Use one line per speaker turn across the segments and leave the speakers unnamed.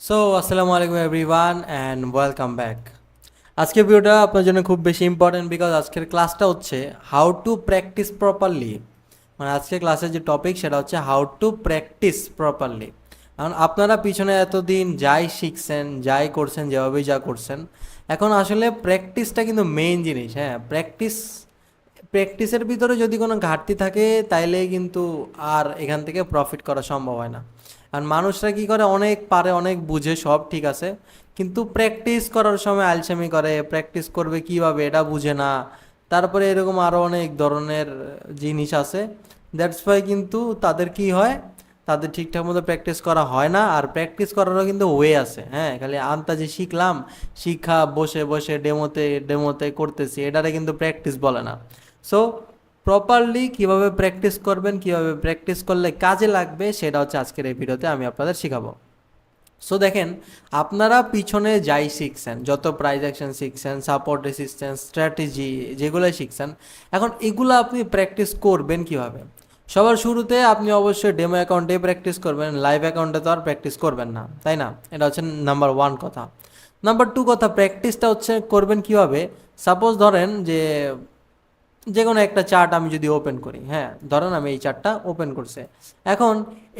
So আসসালামু আলাইকুম everyone and welcome back আজকের ভিডিওটা আপনার জন্য খুব বেশি ইম্পর্টেন্ট বিকজ আজকের ক্লাসটা হচ্ছে হাউ টু প্র্যাকটিস প্রপারলি মানে আজকের ক্লাসের যে টপিক সেটা হচ্ছে হাউ টু প্র্যাকটিস প্রপারলি কারণ আপনারা পিছনে এতদিন যাই শিখছেন, যাই করছেন, যেভাবেই যা করছেন, এখন আসলে প্র্যাকটিসটা কিন্তু মেইন জিনিস হ্যাঁ? প্র্যাকটিস প্র্যাকটিসের ভিতরে যদি কোনো ঘাটতি থাকে তাইলে কিন্তু আর এখান থেকে প্রফিট করা সম্ভব হয় না। আর মানুষরা কি করে? অনেক পারে, অনেক বুঝে, সব ঠিক আছে। কিন্তু প্র্যাকটিস করার সময় আলসেমি করে প্র্যাকটিস করবে কীভাবে এটা বুঝে না। তারপরে এরকম আরও অনেক ধরনের জিনিস আছে। দ্যাটস ওয়াই কিন্তু তাদের কি হয়? তাদের ঠিকঠাক মতো প্র্যাকটিস করা হয় না। আর প্র্যাকটিস করারও কিন্তু ওয়ে আছে হ্যাঁ? খালি আন্তাজে শিখলাম শিক্ষা বসে বসে ডেমোতে ডেমোতে করতেছি, এটারে কিন্তু প্র্যাকটিস বলে না। সো প্রপারলি কীভাবে প্র্যাকটিস করবেন, কীভাবে প্র্যাকটিস করলে কাজে লাগবে, সেটা হচ্ছে আজকের এই ভিডিওতে আমি আপনাদের শেখাবো। সো দেখেন, আপনারা পিছনে যাই শিখছেন, যত প্রাইজ অ্যাকশন শিখছেন সাপোর্ট রেসিস্ট্যান্স স্ট্র্যাটেজি যেগুলো শিখছেন, এখন এগুলো আপনি প্র্যাকটিস করবেন কীভাবে? সবার শুরুতে আপনি অবশ্যই ডেমো অ্যাকাউন্টে প্র্যাকটিস করবেন লাইভ অ্যাকাউন্টে তো আর প্র্যাকটিস করবেন না, তাই না? এটা হচ্ছে নাম্বার ওয়ান কথা। নাম্বার টু কথা প্র্যাকটিসটা হচ্ছে করবেন কীভাবে? সাপোজ ধরেন যে যে কোনো একটা চার্ট আমি যদি ওপেন করি হ্যাঁ ধরেন আমি এই চার্টটা ওপেন করছে। এখন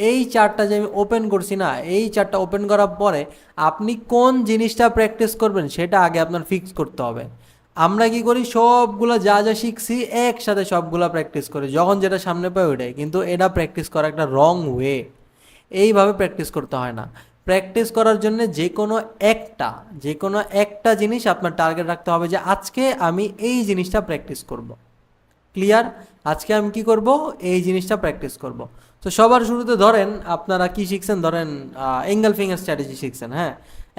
এই চার্টটা যে আমি ওপেন করছি না, এই চার্টটা ওপেন করার পরে আপনি কোন জিনিসটা প্র্যাকটিস করবেন সেটা আগে আপনার ফিক্স করতে হবে। আমরা কি করি, সবগুলো যা যা শিখছি একসাথে সবগুলো প্র্যাকটিস করি, যখন যেটা সামনে পাই ওইটাই। কিন্তু এটা প্র্যাকটিস করা একটা রং ওয়ে এইভাবে প্র্যাকটিস করতে হয় না। প্র্যাকটিস করার জন্য যে কোনো একটা যে কোনো একটা জিনিস আপনার টার্গেট রাখতে হবে যে আজকে আমি এই জিনিসটা প্র্যাকটিস করব। ক্লিয়ার আজকে আমি কি করব? এই জিনিসটা প্র্যাকটিস করব। তো সবার শুরুতে ধরেন, আপনারা কি শিখছেন? ধরেন এঙ্গেল ফিঙ্গার স্ট্র্যাটেজি শিখছেন হ্যাঁ?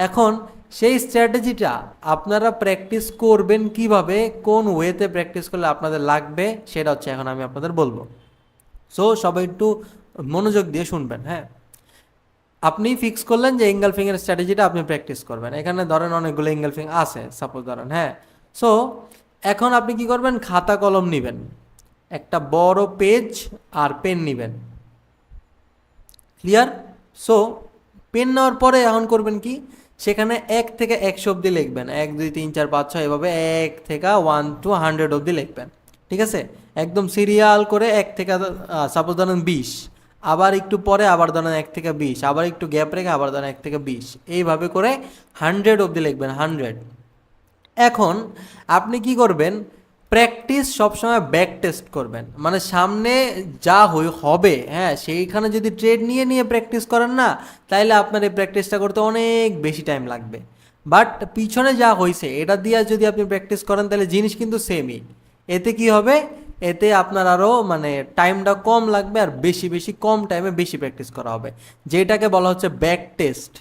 এখন সেই স্ট্র্যাটেজিটা আপনারা প্র্যাকটিস করবেন কীভাবে? কোন ওয়েতে প্র্যাকটিস করলে আপনাদের লাগবে? সেটা হচ্ছে এখন আমি আপনাদের বলব। সো সবাই একটু মনোযোগ দিয়ে শুনবেন হ্যাঁ? আপনি ফিক্স করলেন যে এঙ্গেল ফিঙ্গার স্ট্র্যাটেজিটা আপনি প্র্যাকটিস করবেন। এখানে ধরেন অনেকগুলো এঙ্গেল ফিঙ্গার আছে সাপোজ ধরেন হ্যাঁ? সো এখন আপনি কি করবেন? খাতা কলম নেবেন। একটা বড় পেজ আর পেন নেবেন। ক্লিয়ার সো পেন নেওয়ার পরে এখন করবেন কি? সেখানে এক থেকে একশো অবধি লিখবেন। এক, দুই, তিন, চার, পাঁচ, ছয়, এভাবে এক থেকে ওয়ান টু হান্ড্রেড অবধি লিখবেন। ঠিক আছে? একদম সিরিয়াল করে এক থেকে সাপোজ ধরেন বিশ। আবার একটু পরে আবার ধরেন এক থেকে বিশ। আবার একটু গ্যাপ রেখে আবার ধরেন এক থেকে বিশ। এইভাবে করে হান্ড্রেড অবধি লিখবেন হান্ড্রেড এখন আপনি কি করবেন? প্র্যাকটিস সবসময় ব্যাক টেস্ট করবেন। মানে সামনে যা হই, হবে হ্যাঁ সেইখানে যদি ট্রেড নিয়ে নিয়ে প্র্যাকটিস করেন না, তাইলে আপনার এই প্র্যাকটিসটা করতে অনেক বেশি টাইম লাগবে। বাট পিছনে যা হয়েছে এটা দিয়ে যদি আপনি প্র্যাকটিস করেন তাহলে জিনিস কিন্তু সেমই এতে কি হবে? এতে আপনার আরও মানে টাইমটা কম লাগবে আর বেশি বেশি, কম টাইমে বেশি প্র্যাকটিস করা হবে। যেটাকে বলা হচ্ছে ব্যাক টেস্ট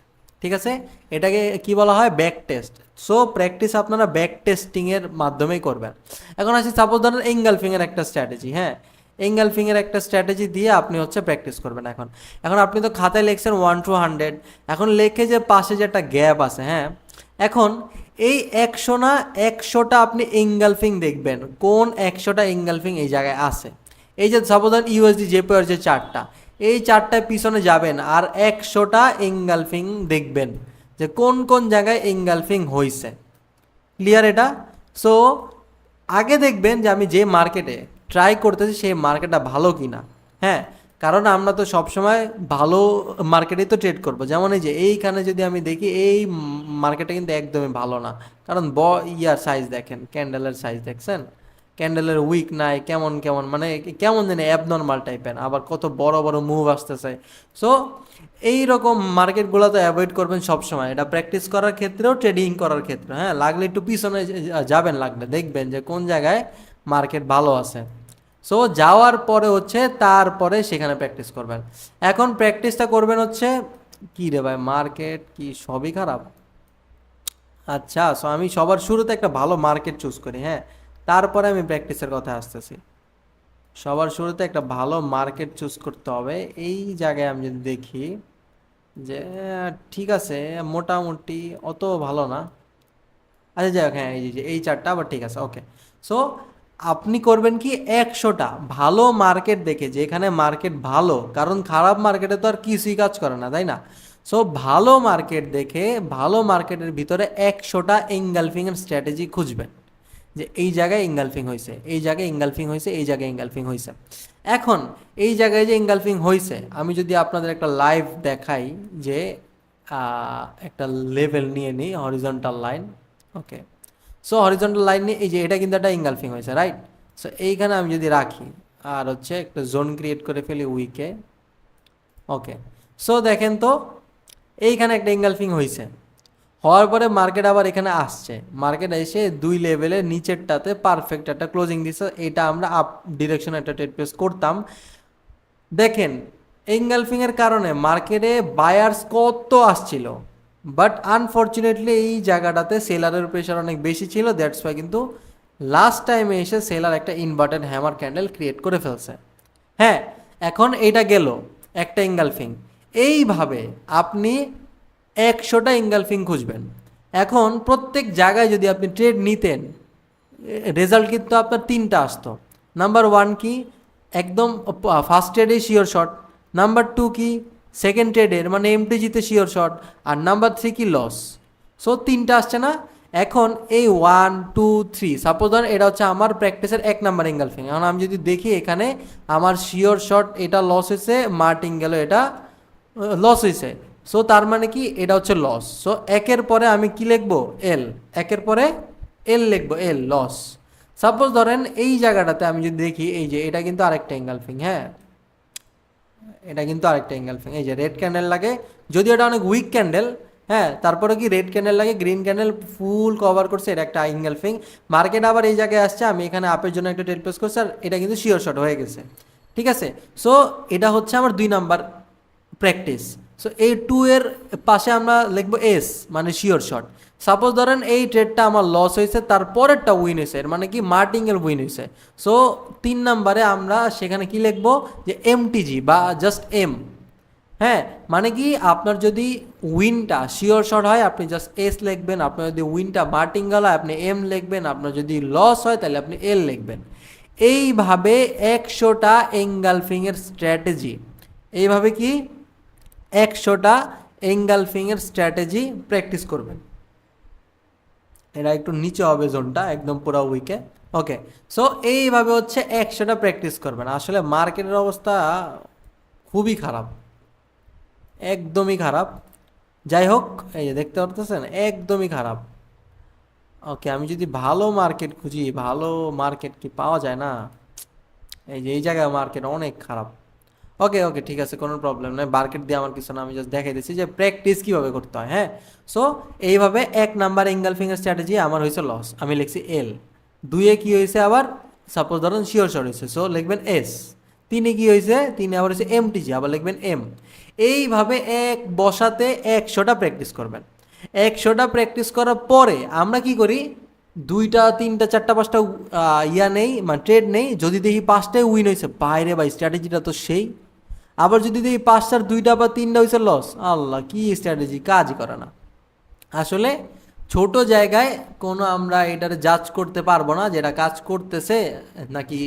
ঠিক আছে? এটাকে কি বলা হয়? ব্যাক টেস্ট সো প্র্যাকটিস আপনারা ব্যাক টেস্টিংয়ের মাধ্যমেই করবেন। এখন আসি সাপোজ ধরেন এঙ্গালফিংয়ের একটা স্ট্র্যাটেজি হ্যাঁ? এঙ্গালফিংয়ের একটা স্ট্র্যাটেজি দিয়ে আপনি হচ্ছে প্র্যাকটিস করবেন এখন। এখন আপনি তো খাতায় লিখছেন ওয়ান টু হান্ড্রেড এখন লেখে যে পাশে যে একটা গ্যাপ আছে হ্যাঁ? এখন এই একশো না একশোটা আপনি এঙ্গালফিং দেখবেন। কোন একশোটা এঙ্গালফিং এই জায়গায় আছে? এই যে সাপোজ ইউএসডি জেপিওর যে চারটা। এই চারটায় পিছনে যাবেন আর একশোটা এঙ্গালফিং দেখবেন যে কোন কোন জায়গায় এঙ্গালফিং হয়েছে ক্লিয়ার এটা? সো আগে দেখবেন যে আমি যে মার্কেটে ট্রাই করতেছি সেই মার্কেটটা ভালো কি না হ্যাঁ কারণ আমরা তো সবসময় ভালো মার্কেটেই তো ট্রেড করব। যেমন এই যে এইখানে যদি আমি দেখি এই মার্কেটটা কিন্তু একদমই ভালো না। কারণ ব, ইয়ার সাইজ দেখেন ক্যান্ডেলের সাইজ দেখছেন? ক্যান্ডেলের উইক নাই, কেমন কেমন মানে কেমন জানি অ্যাবনর্মাল টাইপের আবার কত বড় বড় মুভ আসতেছে। সো এই রকম মার্কেটগুলো তো অ্যাভয়েড করবেন সবসময়। এটা প্র্যাকটিস করার ক্ষেত্রেও ট্রেডিং করার ক্ষেত্রে হ্যাঁ? লাগলে একটু পিছনে যাবেন লাগলে, দেখবেন যে কোন জায়গায় মার্কেট ভালো আছে। সো যাওয়ার পরে হচ্ছে, তারপরে সেখানে প্র্যাকটিস করবেন। এখন প্র্যাকটিসটা করবেন হচ্ছে, কি রে ভাই মার্কেট কি সবই খারাপ? আচ্ছা সো আমি সবার শুরুতে একটা ভালো মার্কেট চুজ করি হ্যাঁ? তারপরে আমি প্র্যাকটিসের কথা আসতেছি। সবার শুরুতে একটা ভালো মার্কেট চুজ করতে হবে। এই জায়গায় আমি যদি দেখি যে, ঠিক আছে, মোটামুটি অত ভালো না। আচ্ছা যাই হোক হ্যাঁ এই যে, এই চারটা আবার ঠিক আছে ওকে সো আপনি করবেন কি একশোটা ভালো মার্কেট দেখে, যেখানে মার্কেট ভালো, কারণ খারাপ মার্কেটে তো আর কিছুই কাজ করে না, তাই না? সো ভালো মার্কেট দেখে, ভালো মার্কেটের ভিতরে একশোটা এঙ্গালফিংয়ের স্ট্র্যাটেজি খুঁজবেন। যে এই জায়গায় ইঙ্গালফিং হয়েছে এই জায়গায় ইঙ্গালফিং হয়েছে এই জায়গায় ইঙ্গালফিং হয়েছে এখন, এই জায়গায় যে ইঙ্গালফিং হয়েছে আমি যদি আপনাদের একটা লাইভ দেখাই যে একটা লেভেল নিয়ে নিই horizontal line okay so horizontal line নিয়ে, এই যে এটা কিন্তু একটা ইঙ্গালফিং হয়েছে রাইট সো এইখানে আমি যদি রাখি, আর হচ্ছে একটা জোন ক্রিয়েট করে ফেলি উইকে ওকে সো দেখেন তো, এইখানে একটা ইঙ্গালফিং হয়েছে হওয়ার পরে মার্কেট আবার এখানে আসছে। মার্কেট এসে দুই লেভেলের নিচেরটাতে পারফেক্ট একটা ক্লোজিং দিচ্ছে এটা আমরা আপ ডিরেকশন একটা ট্রেড প্লেস করতাম। দেখেন এঙ্গালফিং এর কারণে মার্কেটে বায়ার্স কত আসছিল? বাট আনফর্চুনেটলি এই জায়গাটাতে সেলারের প্রেশার অনেক বেশি ছিল। দ্যাটস ওয়াই কিন্তু লাস্ট টাইমে এসে সেলার একটা ইনভার্টেড হ্যামার ক্যান্ডেল ক্রিয়েট করে ফেলছে। হ্যাঁ এখন এইটা গেল একটা ইঙ্গালফিং এইভাবে আপনি একশোটা ইঙ্গালফিং খুঁজবেন। এখন প্রত্যেক জায়গায় যদি আপনি ট্রেড নিতেন রেজাল্ট কিন্তু আপনার তিনটা আসতো। নাম্বার ওয়ান কি? একদম ফার্স্ট ট্রেডে শিওর শট নাম্বার টু কি? সেকেন্ড ট্রেডের মানে এমটিজিতে শিওর শট আর নাম্বার থ্রি কি? লস সো তিনটা আসছে না? এখন এই ওয়ান টু থ্রি সাপোজ ধরেন এটা হচ্ছে আমার প্র্যাকটিসের এক নাম্বার এঙ্গালফিং এখন আমি যদি দেখি এখানে আমার শিওর শট এটা লস হয়েছে মার্টিং গেল, এটা লস হয়েছে। সো তার মানে কি? এটা হচ্ছে লস সো একের পরে আমি কি লিখব? এল একের পরে এল লিখব এল লস সাপোজ ধরেন এই জায়গাটাতে আমি যদি দেখি, এই যে এটা কিন্তু আরেকটা এঙ্গালফিং হ্যাঁ? এটা কিন্তু আরেকটা এঙ্গালফিং এই যে রেড ক্যান্ডেল লাগে, যদি এটা অনেক উইক ক্যান্ডেল হ্যাঁ? তারপরে কি রেড ক্যান্ডেল লাগে গ্রিন ক্যান্ডেল ফুল কভার করছে, এটা একটা এঙ্গেলফিং মার্কেট আবার এই জায়গায় আসছে, আমি এখানে আপের জন্য একটা প্লেস করছি, আর এটা কিন্তু শিওর শট হয়ে গেছে। ঠিক আছে? সো এটা হচ্ছে আমার দুই নাম্বার প্র্যাকটিস সো এই টু এর পাশে আমরা লিখব এস মানে শিওর শট সাপোজ ধরেন এই ট্রেডটা আমার লস হয়েছে তারপরেরটা উইন হয়েছে, এর মানে কি মার্টিংয়ের উইন হয়েছে। সো তিন নাম্বারে আমরা সেখানে কি লিখব? যে এমটিজি বা জাস্ট এম হ্যাঁ মানে কি আপনার যদি উইনটা শিওর শট হয়, আপনি জাস্ট এস লিখবেন, আপনার যদি উইনটা মার্টিঙ্গাল হয়, আপনি এম লিখবেন, আপনার যদি লস হয়, তাহলে আপনি এল লিখবেন। এইভাবে একশোটা এঙ্গালফিংয়ের স্ট্র্যাটেজি এইভাবে কি? একশোটা এঙ্গালফিংয়ের স্ট্র্যাটেজি প্র্যাকটিস করবেন। এটা একটু নিচে হবে জোনটা একদম পুরো উইকে ওকে সো এইভাবে হচ্ছে একশোটা প্র্যাকটিস করবেন। আসলে মার্কেটের অবস্থা খুবই খারাপ। একদমই খারাপ। যাই হোক, এই যে দেখতে পারতেছেন, একদমই খারাপ। ওকে আমি যদি ভালো মার্কেট খুঁজি, ভালো মার্কেট কি পাওয়া যায় না? এই যে এই জায়গায় মার্কেট অনেক খারাপ। ওকে ওকে ঠিক আছে, কোনো প্রবলেম নয় মার্কেট দিয়ে আমার কিছু না, আমি জাস্ট দেখাই দিচ্ছি যে প্র্যাকটিস কীভাবে করতে হয় হ্যাঁ? সো এইভাবে এক নাম্বার এঙ্গেল ফিঙ্গার স্ট্র্যাটেজি আমার হয়েছে লস আমি লিখছি এল দুইয়ে কি হয়েছে আবার? সাপোজ ধরুন শিওর শর্ট হয়েছে। সো লিখবেন এস তিনে কি হয়েছে? তিনে আবার হয়েছে এমটিজি আবার লিখবেন এম এইভাবে এক বসাতে একশোটা প্র্যাকটিস করবেন। একশোটা প্র্যাকটিস করার পরে আমরা কি করি? দুইটা, তিনটা, চারটা, পাঁচটা ইয়া নেই মানে ট্রেড নেই। যদি দেখি পাঁচটায় উইন হয়েছে, বাইরে ভাই স্ট্র্যাটেজিটা তো সেই। আবার যদি দেখি পাঁচটার দুইটা বা তিনটা হয়েছে লস আল্লাহ, কি স্ট্র্যাটেজি কাজ করে না। আসলে ছোট জায়গায় কোনো আমরা এটার জাজ করতে পারব না যেটা কাজ করতেছে নাকি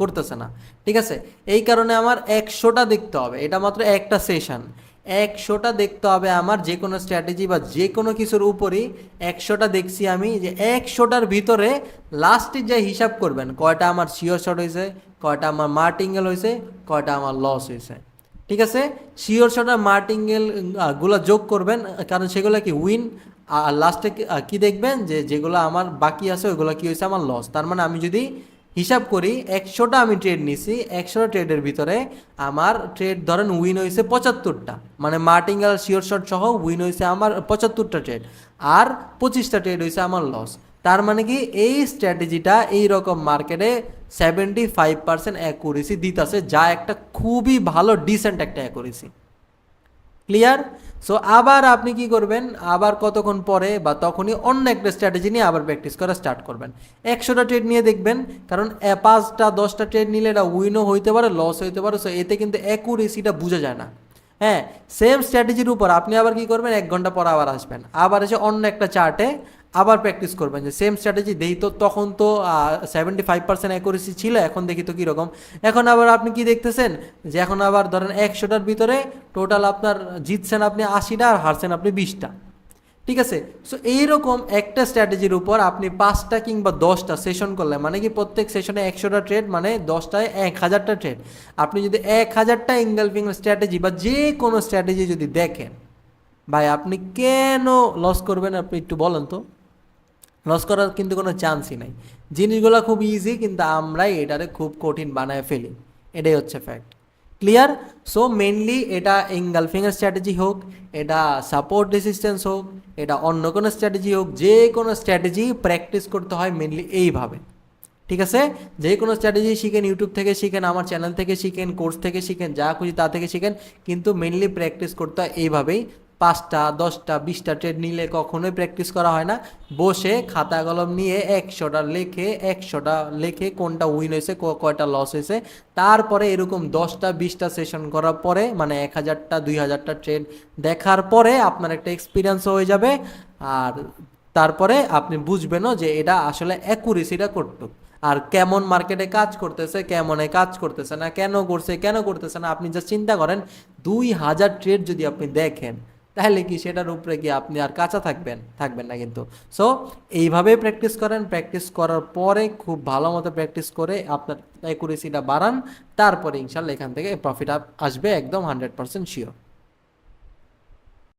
করতেছে না। ঠিক আছে? এই কারণে আমার একশোটা দেখতে হবে। এটা মাত্র একটা সেশন একশোটা দেখতে হবে আমার যে কোনো স্ট্র্যাটেজি বা যে কোনো কিছুর উপরই একশোটা দেখছি আমি যে একশোটার ভিতরে লাস্টে যে হিসাব করবেন, কয়টা আমার শিওর শট হয়েছে, কয়টা আমার মার্টিঙ্গেল হয়েছে, কয়টা আমার লস হয়েছে। ঠিক আছে? শিওর শট আর মার্টিঙ্গেলগুলো যোগ করবেন, কারণ সেগুলো কি উইন আর লাস্টে কি দেখবেন যে যেগুলো আমার বাকি আছে, ওইগুলো কি হয়েছে আমার লস তার মানে আমি যদি হিসাব করি, একশোটা আমি ট্রেড নিছি, একশোটা ট্রেডের ভিতরে আমার ট্রেড ধরেন উইন হয়েছে পঁচাত্তরটা। মানে মার্টিঙ্গাল শিওর শট সহ উইন হয়েছে আমার পঁচাত্তরটা ট্রেড আর পঁচিশটা ট্রেড হয়েছে আমার লস তার মানে কি, এই স্ট্র্যাটেজিটা এই রকম মার্কেটে সেভেন্টি ফাইভ পার্সেন্ট অ্যাকুরেসি দিতেছে, যা একটা খুবই ভালো ডিসেন্ট একটা অ্যাকুরেসি ক্লিয়ার সো আবার আপনি কি করবেন? আবার কতক্ষণ পরে বা তখনই অন্য একটা স্ট্র্যাটেজি নিয়ে আবার প্র্যাকটিস করা স্টার্ট করবেন। একশোটা ট্রেড নিয়ে দেখবেন, কারণ পাঁচটা, দশটা ট্রেড নিলে এটা উইনও হইতে পারে লস হইতে পারে সো এতে কিন্তু অ্যাকুরেসিটা বোঝা যায় না। হ্যাঁ সেম স্ট্র্যাটেজির উপর আপনি আবার কি করবেন? এক ঘণ্টা পর আবার আসবেন। আবার এসে অন্য একটা চার্টে আবার প্র্যাকটিস করবেন যে সেম স্ট্র্যাটেজি দেই তো, তখন তো সেভেন্টি ফাইভ পার্সেন্ট অ্যাকুরেসি ছিল, এখন দেখি তো কীরকম। এখন আবার আপনি কি দেখতেছেন? যে এখন আবার ধরেন একশোটার ভিতরে টোটাল আপনার জিতছেন আপনি আশিটা আর হারছেন আপনি বিশটা। ঠিক আছে? সো এইরকম একটা স্ট্র্যাটেজির উপর আপনি পাঁচটা কিংবা দশটা সেশন করলে মানে কি প্রত্যেক সেশনে একশোটা ট্রেড মানে দশটায় এক হাজারটা ট্রেড আপনি যদি এক হাজারটা ইঙ্গেলফিং স্ট্র্যাটেজি বা যে কোনো স্ট্র্যাটেজি যদি দেখেন, ভাই আপনি কেন লস করবেন আপনি একটু বলেন তো। লস করার কিন্তু কোনো চান্সই নাই। জিনিসগুলো খুব ইজি কিন্তু আমরাই এটারে খুব কঠিন বানায় ফেলি। এটাই হচ্ছে ফ্যাক্ট ক্লিয়ার সো মেনলি এটা এঙ্গালফিংয়ের স্ট্র্যাটেজি হোক, এটা সাপোর্ট রেসিস্ট্যান্স হোক, এটা অন্য কোনো স্ট্র্যাটেজি হোক, যে কোনো স্ট্র্যাটেজি প্র্যাকটিস করতে হয় মেনলি এইভাবে। ঠিক আছে? যে কোনো স্ট্র্যাটেজি শিখেন ইউটিউব থেকে শিখেন, আমার চ্যানেল থেকে শিখেন কোর্স থেকে শিখেন, যা খুশি তা থেকে শিখেন, কিন্তু মেনলি প্র্যাকটিস করতে হয় এইভাবেই। পাঁচটা, দশটা, বিশটা ট্রেড নিলে কখনোই প্র্যাকটিস করা হয় না। বসে খাতা কলম নিয়ে একশোটা লেখে একশোটা লেখে কোনটা উইন হয়েছে কয়টা লস হয়েছে। তারপরে এরকম দশটা, বিশটা সেশন করার পরে মানে এক হাজারটা, দুই হাজারটা ট্রেড দেখার পরে আপনার একটা এক্সপিরিয়েন্স হয়ে যাবে। আর তারপরে আপনি বুঝবেনও যে এটা আসলে অ্যাকুরেসিটা করতো আর কেমন মার্কেটে কাজ করতেছে, কেমনে কাজ করতেছে না, কেন করছে, কেন করতেছে না, আপনি যা চিন্তা করেন, দুই হাজার ট্রেড যদি আপনি দেখেন তাহলে কি সেটার উপরে কি আপনি আর কাঁচা থাকবেন থাকবেন না কিন্তু। সো এইভাবেই প্র্যাকটিস করেন প্র্যাকটিস করার পরে খুব ভালো মতো প্র্যাকটিস করে আপনার অ্যাকুরেসিটা বাড়ান, তারপরে ইনশাল্লাহ এখান থেকে প্রফিট আসবে একদম হান্ড্রেড পার্সেন্ট শিওর